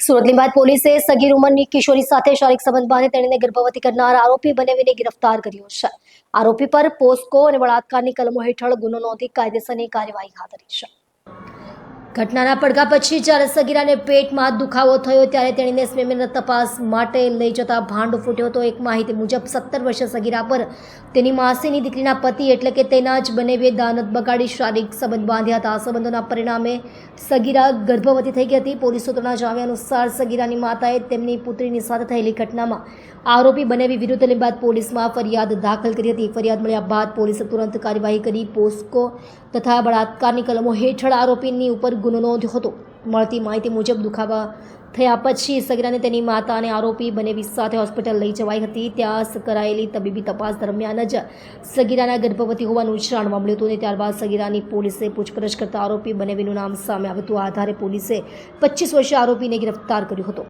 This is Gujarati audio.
સુરત બાદ પોલીસે સગીર ઉંમરની કિશોરી સાથે શારીરિક સંબંધ બાંધી તેણીને ગર્ભવતી કરનાર આરોપી બનાવીને ગિરફ્તાર કર્યો છે. આરોપી પર પોસ્કો અને બળાત્કારની કલમો હેઠળ ગુનો નોંધી કાયદેસરની કાર્યવાહી હાથ ધરી છે. ઘટનાના પડઘા પછી જ્યારે સગીરાને પેટમાં દુખાવો થયો ત્યારે તેણીને સ્વિમિંગ તપાસ માટે લઈ જતા ભાંડો ફૂટ્યો હતો. એક માહિતી મુજબ, સત્તર વર્ષ સગીરા પર તેની માસીની દીકરીના પતિ એટલે કે તેના જ બનેવીએ દાનત બગાડી શારીરિક સંબંધ બાંધ્યા હતા. આ સંબંધોના પરિણામે સગીરા ગર્ભવતી થઈ ગઈ હતી. પોલીસ સૂત્રોના જણાવ્યા અનુસાર સગીરાની માતાએ તેમની પુત્રીની સાથે થયેલી ઘટનામાં આરોપી બનેવી વિરુદ્ધ બાદ પોલીસમાં ફરિયાદ દાખલ કરી હતી. ફરિયાદ મળ્યા બાદ પોલીસે તુરંત કાર્યવાહી કરી. પોસ્કો તથા બળાત્કારની કલમો હેઠળ આરોપીની ઉપર ગુનો નોંધ્યો હતો. મળતી માહિતી મુજબ દુખાવા થયા પછી સગીરાને તેની માતા અને આરોપી બનેવી સાથે હોસ્પિટલ લઈ જવાઈ હતી. ત્યાં કરાયેલી તબીબી તપાસ દરમિયાન જ સગીરાના ગર્ભવતી હોવાનું જાણવા મળ્યું હતું અને ત્યારબાદ સગીરાની પોલીસે પૂછપરછ કરતા આરોપી બનેવીનું નામ સામે આવ્યું હતું. આધારે પોલીસે પચીસ વર્ષીય આરોપીને ગિરફ્તાર કર્યો હતો.